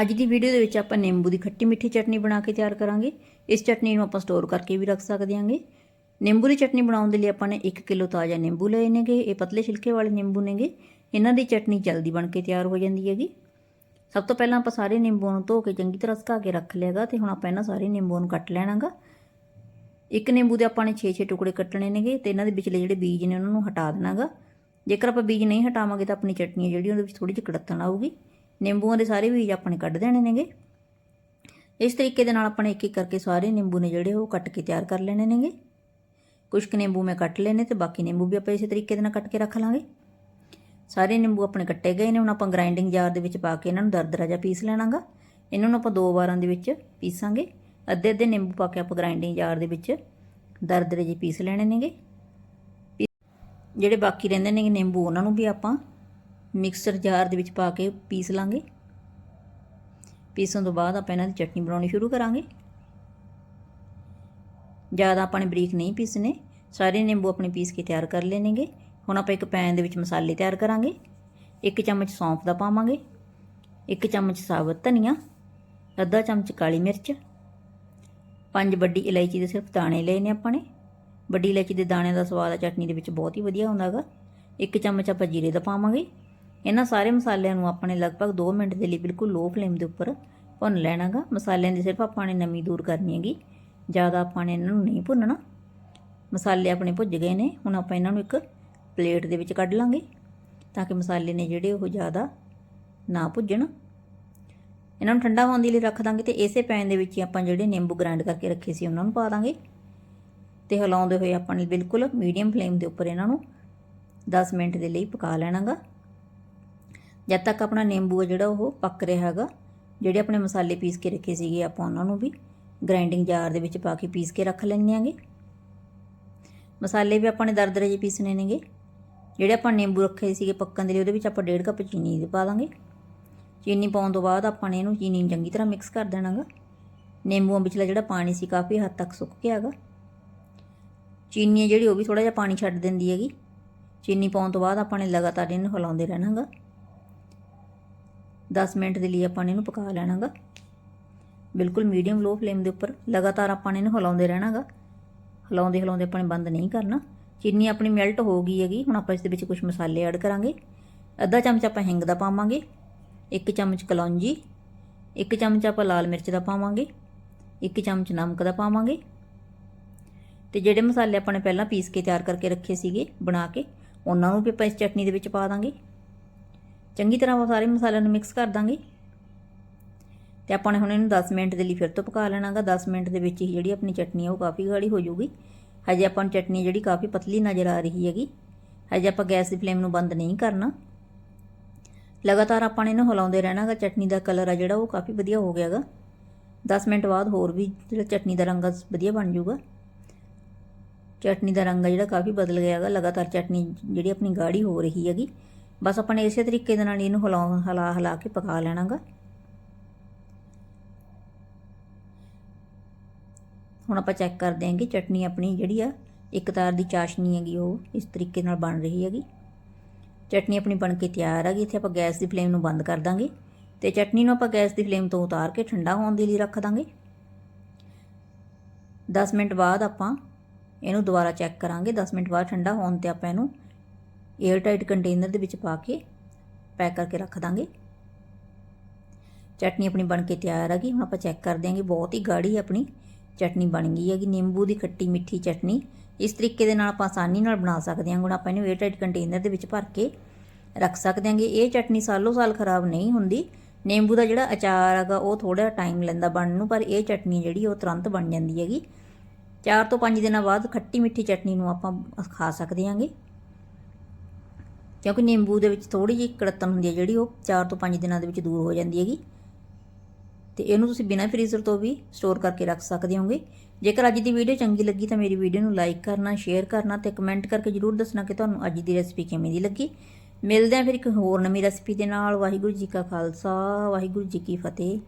ਅੱਜ ਦੀ ਵੀਡੀਓ ਦੇ ਵਿੱਚ ਆਪਾਂ ਨਿੰਬੂ ਦੀ ਖੱਟੀ ਮਿੱਠੀ ਚਟਨੀ ਬਣਾ ਕੇ ਤਿਆਰ ਕਰਾਂਗੇ। ਇਸ ਚਟਨੀ ਨੂੰ ਆਪਾਂ ਸਟੋਰ ਕਰਕੇ ਵੀ ਰੱਖ ਸਕਦੇ ਹਾਂਗੇ। ਨਿੰਬੂ ਦੀ ਚਟਨੀ ਬਣਾਉਣ ਦੇ ਲਈ ਆਪਾਂ ਨੇ 1 ਕਿਲੋ ਤਾਜ਼ਾ ਨਿੰਬੂ ਲਏ ਨੇਗੇ। ਇਹ ਪਤਲੇ ਛਿਲਕੇ ਵਾਲੇ ਨਿੰਬੂ ਨੇਗੇ। ਇਹਨਾਂ ਦੀ ਚਟਨੀ ਜਲਦੀ ਬਣ ਕੇ ਤਿਆਰ ਹੋ ਜਾਂਦੀ ਹੈਗੀ। ਸਭ ਤੋਂ ਪਹਿਲਾਂ ਆਪਾਂ ਸਾਰੇ ਨਿੰਬੂਆਂ ਨੂੰ ਧੋ ਕੇ ਚੰਗੀ ਤਰ੍ਹਾਂ ਸੁਕਾ ਕੇ ਰੱਖ ਲਿਆਗਾ ਤੇ ਹੁਣ ਆਪਾਂ ਇਹਨਾਂ ਸਾਰੇ ਨਿੰਬੂਆਂ ਨੂੰ ਕੱਟ ਲੈਣਾਗਾ। ਇੱਕ ਨਿੰਬੂ ਦੇ ਆਪਾਂ ਨੇ 6-6 ਟੁਕੜੇ ਕੱਟਣੇ ਨੇਗੇ ਤੇ ਇਹਨਾਂ ਦੇ ਵਿਚਲੇ ਜਿਹੜੇ ਬੀਜ ਨੇ ਉਹਨਾਂ ਨੂੰ ਹਟਾ ਦੇਣਾਗਾ। ਜੇਕਰ ਆਪਾਂ ਬੀਜ ਨਹੀਂ ਹਟਾਵਾਂਗੇ ਤਾਂ ਆਪਣੀ ਚਟਨੀ ਜਿਹੜੀ ਉਹਦੇ ਵਿੱਚ ਥੋੜੀ ਜਿਹੀ ਕੜਤਣ ਆਊਗੀ। ਨਿੰਬੂਆਂ ਦੇ ਸਾਰੇ ਬੀਜ ਆਪਾਂ ਨੇ ਕੱਢ ਦੇਣੇ ਨੇਗੇ। ਇਸ ਤਰੀਕੇ ਦੇ ਨਾਲ ਆਪਾਂ ਨੇ ਇੱਕ ਇੱਕ ਕਰਕੇ ਸਾਰੇ ਨਿੰਬੂ ਨੇ ਜਿਹੜੇ ਉਹ ਕੱਟ ਕੇ ਤਿਆਰ ਕਰ ਲੈਣੇ ਨੇਗੇ। ਕੁਝ ਕੁ ਨਿੰਬੂ ਮੈਂ ਕੱਟ ਲੈਣੇ ਤੇ ਬਾਕੀ ਨਿੰਬੂ ਵੀ ਆਪਾਂ ਇਸੇ ਤਰੀਕੇ ਦੇ ਨਾਲ ਕੱਟ ਕੇ ਰੱਖ ਲਾਂਗੇ। ਸਾਰੇ ਨਿੰਬੂ ਆਪਣੇ ਕੱਟੇ ਗਏ ਨੇ, ਹੁਣ ਆਪਾਂ ਗ੍ਰਾਈਂਡਿੰਗ ਜਾਰ ਦੇ ਵਿੱਚ ਪਾ ਕੇ ਇਹਨਾਂ ਨੂੰ ਦਰਦਰਾ ਜਿਹਾ ਪੀਸ ਲੈਣਾਗਾ। ਇਹਨਾਂ ਨੂੰ ਆਪਾਂ ਦੋ ਵਾਰਾਂ ਦੇ ਵਿੱਚ ਪੀਸਾਂਗੇ। ਅੱਧੇ ਅੱਧੇ ਨਿੰਬੂ ਪਾ ਕੇ ਆਪਾਂ ਗ੍ਰਾਈਂਡਿੰਗ ਜਾਰ ਦੇ ਵਿੱਚ ਦਰਦਰੇ ਜਿਹੇ ਪੀਸ ਲੈਣੇ ਨੇਗੇ। ਜਿਹੜੇ ਬਾਕੀ ਰਹਿੰਦੇ ਨੇ ਨਿੰਬੂ, ਉਹਨਾਂ ਨੂੰ ਵੀ ਆਪਾਂ ਮਿਕਸਰ ਜਾਰ ਦੇ ਵਿੱਚ ਪਾ ਕੇ ਪੀਸ ਲਾਂਗੇ। ਪੀਸਣ ਤੋਂ ਬਾਅਦ ਆਪਾਂ ਇਹਨਾਂ ਦੀ ਚਟਨੀ ਬਣਾਉਣੀ ਸ਼ੁਰੂ ਕਰਾਂਗੇ। ਜ਼ਿਆਦਾ ਆਪਾਂ ਨੇ ਬਰੀਕ ਨਹੀਂ ਪੀਸਨੇ ਸਾਰੇ ਨਿੰਬੂ ਆਪਣੇ ਪੀਸ ਕੇ ਤਿਆਰ ਕਰ ਲੈਣਗੇ ਹੁਣ ਆਪਾਂ ਇੱਕ ਪੈਨ ਦੇ ਵਿੱਚ ਮਸਾਲੇ ਤਿਆਰ ਕਰਾਂਗੇ। ਇੱਕ ਚਮਚ ਸੌਂਫ ਦਾ ਪਾਵਾਂਗੇ। ਇੱਕ ਚਮਚ ਸਾਬਤ ਧਨੀਆ। ਅੱਧਾ ਚਮਚ ਕਾਲੀ ਮਿਰਚ। ਪੰਜ ਵੱਡੀ ਇਲਾਇਚੀ ਦੇ ਸਿਰਫ ਦਾਣੇ ਲਏ ਨੇ ਆਪਾਂ ਨੇ। ਵੱਡੀ ਇਲਾਇਚੀ ਦੇ ਦਾਣਿਆਂ ਦਾ ਸਵਾਦ ਆ ਚਟਨੀ ਦੇ ਵਿੱਚ ਬਹੁਤ ਹੀ ਵਧੀਆ ਹੁੰਦਾ ਹੈਗਾ। ਇੱਕ ਚਮਚ ਆਪਾਂ ਜੀਰੇ ਦਾ ਪਾਵਾਂਗੇ। ਇਹਨਾਂ ਸਾਰੇ ਮਸਾਲਿਆਂ ਨੂੰ ਆਪਾਂ ਨੇ ਲਗਭਗ 2 ਮਿੰਟ ਦੇ ਲਈ ਬਿਲਕੁਲ ਲੋ ਫਲੇਮ ਦੇ ਉੱਪਰ ਭੁੰਨ ਲੈਣਾਗਾ। ਮਸਾਲਿਆਂ ਦੀ ਸਿਰਫ ਆਪਾਂ ਨੇ ਨਮੀ ਦੂਰ ਕਰਨੀ ਹੈਗੀ। ਜ਼ਿਆਦਾ ਆਪਾਂ ਨੇ ਇਹਨਾਂ ਨੂੰ ਨਹੀਂ ਭੁੰਨਣਾ। ਮਸਾਲੇ ਆਪਣੇ ਭੁੱਜ ਗਏ ਨੇ। ਹੁਣ ਆਪਾਂ ਇਹਨਾਂ ਨੂੰ ਇੱਕ ਪਲੇਟ ਦੇ ਵਿੱਚ ਕੱਢ ਲਾਂਗੇ ਤਾਂ ਕਿ ਮਸਾਲੇ ਨੇ ਜਿਹੜੇ ਉਹ ਜ਼ਿਆਦਾ ਨਾ ਭੁੱਜਣ। ਇਹਨਾਂ ਨੂੰ ਠੰਡਾ ਹੋਣ ਦੇ ਲਈ ਰੱਖ ਦਾਂਗੇ ਤੇ ਇਸੇ ਪੈਨ ਦੇ ਵਿੱਚ ਹੀ ਆਪਾਂ ਜਿਹੜੇ ਨਿੰਬੂ ਗ੍ਰਾਈਂਡ ਕਰਕੇ ਰੱਖੇ ਸੀ ਉਹਨਾਂ ਨੂੰ ਪਾ ਦਾਂਗੇ। ਤੇ ਹਿਲਾਉਂਦੇ ਹੋਏ ਆਪਾਂ ਨੇ ਬਿਲਕੁਲ ਮੀਡੀਅਮ ਫਲੇਮ ਦੇ ਉੱਪਰ ਇਹਨਾਂ ਨੂੰ 10 ਮਿੰਟ ਦੇ ਲਈ ਪਕਾ ਲੈਣਾਗਾ। ਜਦ ਤੱਕ ਆਪਣਾ ਨਿੰਬੂ ਆ ਜਿਹੜਾ ਉਹ ਪੱਕ ਰਿਹਾ ਹੈਗਾ, ਜਿਹੜੇ ਆਪਣੇ ਮਸਾਲੇ ਪੀਸ ਕੇ ਰੱਖੇ ਸੀਗੇ ਆਪਾਂ ਉਹਨਾਂ ਨੂੰ ਵੀ ਗ੍ਰਾਈਂਡਿੰਗ ਜਾਰ ਦੇ ਵਿੱਚ ਪਾ ਕੇ ਪੀਸ ਕੇ ਰੱਖ ਲੈਣੇ ਆਂਗੇ। ਮਸਾਲੇ ਵੀ ਆਪਾਂ ਨੇ ਦਰਦਰੇ ਜਿਹੇ ਪੀਸਣੇ ਨੇਗੇ। ਜਿਹੜੇ ਆਪਾਂ ਨਿੰਬੂ ਰੱਖੇ ਸੀਗੇ ਪੱਕਣ ਦੇ ਲਈ, ਉਹਦੇ ਵਿੱਚ ਆਪਾਂ 1.5 ਕੱਪ ਚੀਨੀ ਦੇ ਪਾ ਦਾਂਗੇ। ਚੀਨੀ ਪਾਉਣ ਤੋਂ ਬਾਅਦ ਆਪਾਂ ਨੇ ਇਹਨੂੰ ਚੀਨੀ ਨੂੰ ਚੰਗੀ ਤਰ੍ਹਾਂ ਮਿਕਸ ਕਰ ਦੇਣਾਗਾ। ਨਿੰਬੂਆਂ ਵਿਚਲਾ ਜਿਹੜਾ ਪਾਣੀ ਸੀ ਕਾਫੀ ਹੱਦ ਤੱਕ ਸੁੱਕ ਗਿਆ ਹੈਗਾ। ਚੀਨੀ ਜਿਹੜੀ ਉਹ ਵੀ ਥੋੜਾ ਜਿਹਾ ਪਾਣੀ ਛੱਡ ਦਿੰਦੀ ਹੈਗੀ। ਚੀਨੀ ਪਾਉਣ ਤੋਂ ਬਾਅਦ ਆਪਾਂ ਨੇ ਲਗਾਤਾਰ ਇਹਨੂੰ ਹਿਲਾਉਂਦੇ ਰਹਿਣਾਗਾ। 10 ਮਿੰਟ ਦੇ ਲਈ ਆਪਾਂ ਨੇ ਇਹਨੂੰ ਪਕਾ ਲੈਣਾਗਾ। ਬਿਲਕੁਲ ਮੀਡੀਅਮ ਲੋ ਫਲੇਮ ਦੇ ਉੱਪਰ ਲਗਾਤਾਰ ਆਪਾਂ ਨੇ ਇਹਨੂੰ ਹਿਲਾਉਂਦੇ ਰਹਿਣਾਗਾ। ਹਿਲਾਉਂਦੇ ਹਿਲਾਉਂਦੇ ਆਪਾਂ ਨੇ ਬੰਦ ਨਹੀਂ ਕਰਨਾ। ਚੀਨੀ ਆਪਣੀ ਮੈਲਟ ਹੋ ਗਈ ਹੈਗੀ, ਹੁਣ ਆਪਾਂ ਇਸ ਦੇ ਵਿੱਚ ਕੁਝ ਮਸਾਲੇ ਐਡ ਕਰਾਂਗੇ। ਅੱਧਾ ਚਮਚ ਆਪਾਂ ਹਿੰਗ ਦਾ ਪਾਵਾਂਗੇ, ਇੱਕ ਚਮਚ ਕਲੌਂਜੀ, ਇੱਕ ਚਮਚ ਆਪਾਂ ਲਾਲ ਮਿਰਚ ਦਾ ਪਾਵਾਂਗੇ, ਇੱਕ ਚਮਚ ਨਮਕ ਦਾ ਪਾਵਾਂਗੇ। ਤੇ ਜਿਹੜੇ ਮਸਾਲੇ ਆਪਾਂ ਨੇ ਪਹਿਲਾਂ ਪੀਸ ਕੇ ਤਿਆਰ ਕਰਕੇ ਰੱਖੇ ਸੀਗੇ ਬਣਾ ਕੇ, ਉਹਨਾਂ ਨੂੰ ਵੀ ਆਪਾਂ ਇਸ ਚਟਨੀ ਦੇ ਵਿੱਚ ਪਾ ਦਾਂਗੇ। ਚੰਗੀ ਤਰ੍ਹਾਂ ਉਹ ਸਾਰੇ ਮਸਾਲਿਆਂ ਨੂੰ ਮਿਕਸ ਕਰ ਦਾਂਗੇ। ਤੇ ਆਪਾਂ ਨੇ ਹੁਣ ਇਹਨੂੰ 10 ਮਿੰਟ ਦੇ ਲਈ ਫਿਰ ਤੋਂ ਪਕਾ ਲੈਣਾਗਾ 10 ਮਿੰਟ ਦੇ ਵਿੱਚ ਹੀ ਜਿਹੜੀ ਆਪਣੀ ਚਟਨੀ ਆ ਉਹ ਕਾਫੀ ਗਾੜੀ ਹੋ ਜਾਊਗੀ। ਹਜੇ ਆਪਾਂ ਨੂੰ ਚਟਨੀ ਜਿਹੜੀ ਕਾਫੀ ਪਤਲੀ ਨਜ਼ਰ ਆ ਰਹੀ ਹੈਗੀ। ਹਜੇ ਆਪਾਂ ਗੈਸ ਦੀ ਫਲੇਮ ਨੂੰ ਬੰਦ ਨਹੀਂ ਕਰਨਾ। ਲਗਾਤਾਰ ਆਪਾਂ ਨੇ ਇਹਨੂੰ ਹਿਲਾਉਂਦੇ ਰਹਿਣਾਗਾ ਚਟਨੀ ਦਾ ਕਲਰ ਆ ਜਿਹੜਾ ਉਹ ਕਾਫੀ ਵਧੀਆ ਹੋ ਗਿਆਗਾ 10 ਮਿੰਟ ਬਾਅਦ ਹੋਰ ਵੀ ਜਿਹੜਾ ਚਟਨੀ ਦਾ ਰੰਗ ਆ, ਵਧੀਆ ਬਣ ਜਾਊਗਾ। ਚਟਨੀ ਦਾ ਰੰਗ ਆ ਜਿਹੜਾ ਕਾਫੀ ਬਦਲ ਗਿਆ ਹੈਗਾ ਲਗਾਤਾਰ ਚਟਨੀ ਜਿਹੜੀ ਆਪਣੀ ਗਾੜੀ ਹੋ ਰਹੀ ਹੈਗੀ। ਬਸ ਆਪਾਂ ਨੇ ਇਸੇ ਤਰੀਕੇ ਦੇ ਨਾਲ ਇਹਨੂੰ ਹਿਲਾ ਹਲਾ ਹਲਾ ਕੇ ਪਕਾ ਲੈਣਾਗਾ। ਹੁਣ ਆਪਾਂ ਚੈੱਕ ਕਰ ਹਾਂ ਚਟਨੀ ਆਪਣੀ ਜਿਹੜੀ ਆ, ਇੱਕ ਤਾਰ ਦੀ ਚਾਸ਼ਨੀ ਹੈਗੀ, ਉਹ ਇਸ ਤਰੀਕੇ ਨਾਲ ਬਣ ਰਹੀ ਹੈਗੀ। ਚਟਨੀ ਆਪਣੀ ਬਣ ਕੇ ਤਿਆਰ ਹੈਗੀ, ਇੱਥੇ ਆਪਾਂ ਗੈਸ ਦੀ ਫਲੇਮ ਨੂੰ ਬੰਦ ਕਰ ਦਾਂਗੇ ਤੇ ਚਟਨੀ ਨੂੰ ਆਪਾਂ ਗੈਸ ਦੀ ਫਲੇਮ ਤੋਂ ਉਤਾਰ ਕੇ ਠੰਡਾ ਹੋਣ ਦੇ ਲਈ ਰੱਖ ਦਾਂਗੇ। 10 ਮਿੰਟ ਬਾਅਦ ਆਪਾਂ ਇਹਨੂੰ ਦੁਬਾਰਾ ਚੈੱਕ ਕਰਾਂਗੇ 10 ਮਿੰਟ ਬਾਅਦ ਠੰਡਾ ਹੋਣ ਤੇ ਆਪਾਂ ਇਹਨੂੰ 에ਅਰ ਟਾਈਟ ਕੰਟੇਨਰ ਦੇ ਵਿੱਚ ਪਾ ਕੇ ਪੈਕ ਕਰਕੇ ਰੱਖ ਦਾਂਗੇ। ਚਟਨੀ ਆਪਣੀ ਬਣ ਕੇ ਤਿਆਰ ਹੈਗੀ ਹੁਣ ਆਪਾਂ ਚੈੱਕ ਕਰਦੇ ਹਾਂ ਕਿ ਬਹੁਤ ਹੀ ਗਾੜੀ ਆਪਣੀ ਚਟਨੀ ਬਣ ਗਈ ਹੈਗੀ। ਨਿੰਬੂ ਦੀ ਖੱਟੀ ਮਿੱਠੀ ਚਟਨੀ ਇਸ ਤਰੀਕੇ ਦੇ ਨਾਲ ਆਪਾਂ ਆਸਾਨੀ ਨਾਲ ਬਣਾ ਸਕਦੇ ਹਾਂ। ਹੁਣ ਆਪਾਂ ਇਹਨੂੰ 에ਅਰ ਟਾਈਟ ਕੰਟੇਨਰ ਦੇ ਵਿੱਚ ਭਰ ਕੇ ਰੱਖ ਸਕਦੇ ਹਾਂਗੇ ਇਹ ਚਟਨੀ ਸਾਲੋ ਸਾਲ ਖਰਾਬ ਨਹੀਂ ਹੁੰਦੀ। ਨਿੰਬੂ ਦਾ ਜਿਹੜਾ ਅਚਾਰ ਹੈਗਾ, ਉਹ ਥੋੜਾ ਟਾਈਮ ਲੈਂਦਾ ਬਣਨ ਨੂੰ, ਪਰ ਇਹ ਚਟਨੀ ਜਿਹੜੀ, ਉਹ ਤੁਰੰਤ ਬਣ ਜਾਂਦੀ ਹੈਗੀ। 4 ਤੋਂ 5 ਦਿਨਾਂ ਬਾਅਦ ਖੱਟੀ ਮਿੱਠੀ ਚਟਨੀ ਨੂੰ ਆਪਾਂ ਖਾ ਸਕਦੇ ਹਾਂਗੇ। ਕਿਉਂਕਿ ਨਿੰਬੂ ਦੇ ਵਿੱਚ ਥੋੜੀ ਜਿਹੀ ਕੜਤਨ ਹੁੰਦੀ ਹੈ ਜਿਹੜੀ ਉਹ 4 ਤੋਂ 5 ਦਿਨਾਂ ਦੇ ਵਿੱਚ ਦੂਰ ਹੋ ਜਾਂਦੀ ਹੈਗੀ। ਤੇ ਇਹਨੂੰ ਤੁਸੀਂ ਬਿਨਾਂ ਫ੍ਰੀਜ਼ਰ ਤੋਂ ਵੀ ਸਟੋਰ ਕਰਕੇ ਰੱਖ ਸਕਦੇ ਹੋਗੇ। ਜੇਕਰ ਅੱਜ ਦੀ ਵੀਡੀਓ ਚੰਗੀ ਲੱਗੀ ਤਾਂ ਮੇਰੀ ਵੀਡੀਓ ਨੂੰ ਲਾਈਕ ਕਰਨਾ ਸ਼ੇਅਰ ਕਰਨਾ ਤੇ ਕਮੈਂਟ ਕਰਕੇ ਜਰੂਰ ਦੱਸਣਾ ਕਿ ਤੁਹਾਨੂੰ ਅੱਜ ਦੀ ਰੈਸਪੀ ਕਿਵੇਂ ਦੀ ਲੱਗੀ। ਮਿਲਦੇ ਹਾਂ ਫਿਰ ਇੱਕ ਹੋਰ ਨਵੀਂ ਰੈਸਪੀ ਦੇ ਨਾਲ। ਵਾਹਿਗੁਰੂ ਜੀ ਕਾ ਖਾਲਸਾ, ਵਾਹਿਗੁਰੂ ਜੀ ਕੀ ਫਤਿਹ।